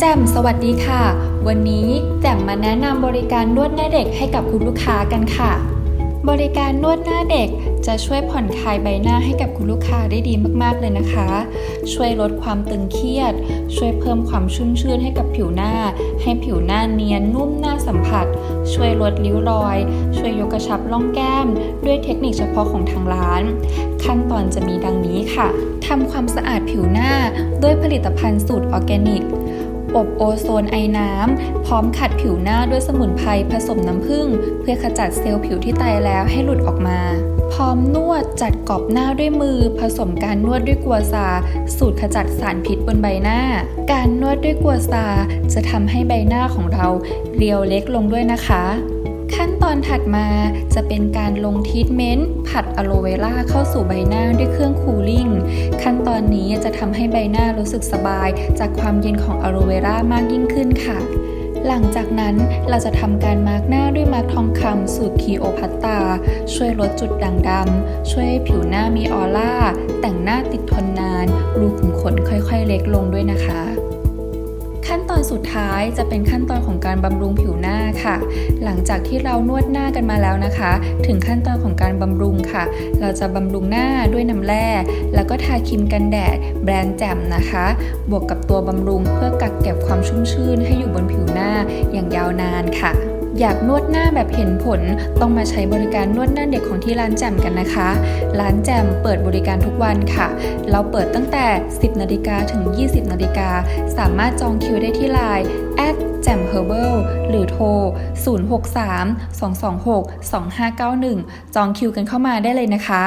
แจ่มสวัสดีค่ะ วันนี้แจ่มมาแนะนำบริการนวดหน้าเด็กให้กับคุณลูกค้ากันค่ะ บริการนวดหน้าเด็กจะช่วยผ่อนคลายใบหน้าให้กับคุณลูกค้าได้ดีมากๆเลยนะคะ ช่วยลดความตึงเครียด ช่วยเพิ่มความชุ่มชื่นให้กับผิวหน้า ให้ผิวหน้าเนียนนุ่มน่าสัมผัส ช่วยลดริ้วรอย ช่วยยกกระชับร่องแก้ม ด้วยเทคนิคเฉพาะของทางร้าน ขั้นตอนจะมีดังนี้ค่ะทำความสะอาดผิวหน้าด้วยผลิตภัณฑ์สูตรออร์แกนิก อบโอโซนไอน้ำ พร้อมขัดผิวหน้าด้วยสมุนไพรผสมน้ำผึ้งเพื่อขจัดเซลล์ผิวที่ตายแล้วให้หลุดออกมา พร้อมนวดจัดกรอบหน้าด้วยมือ ผสมการนวดด้วยกัวซา สูตรขจัดสารพิษบนใบหน้า การนวดด้วยกัวซาจะทำให้ใบหน้าของเราเรียวเล็กลงด้วยนะคะ ขั้นตอนถัดมาจะเป็นการลงทีทเมนต์ผัดอะโลเวราเข้าสู่ใบหน้าด้วยเครื่องคูลิ่งขั้นตอนนี้จะทำให้ใบหน้ารู้สึกสบาย จากความเย็นของอะโลเวรามากยิ่งขึ้นค่ะ หลังจากนั้นเราจะทำการมาร์กหน้าด้วยมาร์กทองคำสูตรคีโอพัตตา ช่วยลดจุดด่างดำช่วยให้ผิวหน้ามีออร่า แต่งหน้าติดทนนาน รูขุมขนค่อยๆ เล็กลงด้วยนะคะ ตอนสุดท้ายจะเป็นขั้นตอนของการบำรุงผิวหน้าค่ะ หลังจากที่เรานวดหน้ากันมาแล้วนะคะ ถึงขั้นตอนของการบำรุงค่ะ เราจะบำรุงหน้าด้วยน้ำแร่ แล้วก็ทาครีมกันแดดแบรนด์แจ่มนะคะ บวกกับตัวบำรุงเพื่อกักเก็บความชุ่มชื่นให้อยู่บนผิวหน้าอย่างยาวนานค่ะ อยากนวดหน้าแบบเห็นผลต้องมาใช้บริการนวดหน้าเด็กของที่ร้านแจ่มกันนะคะ ร้านแจ่มเปิดบริการทุกวันค่ะ เราเปิดตั้งแต่ 10 นาฬิกาถึง 20 นาฬิกา สามารถจองคิวได้ที่ไลน์ at แจ่ม herbal หรือโทร 063 226 2591 จองคิวกันเข้ามาได้เลยนะคะ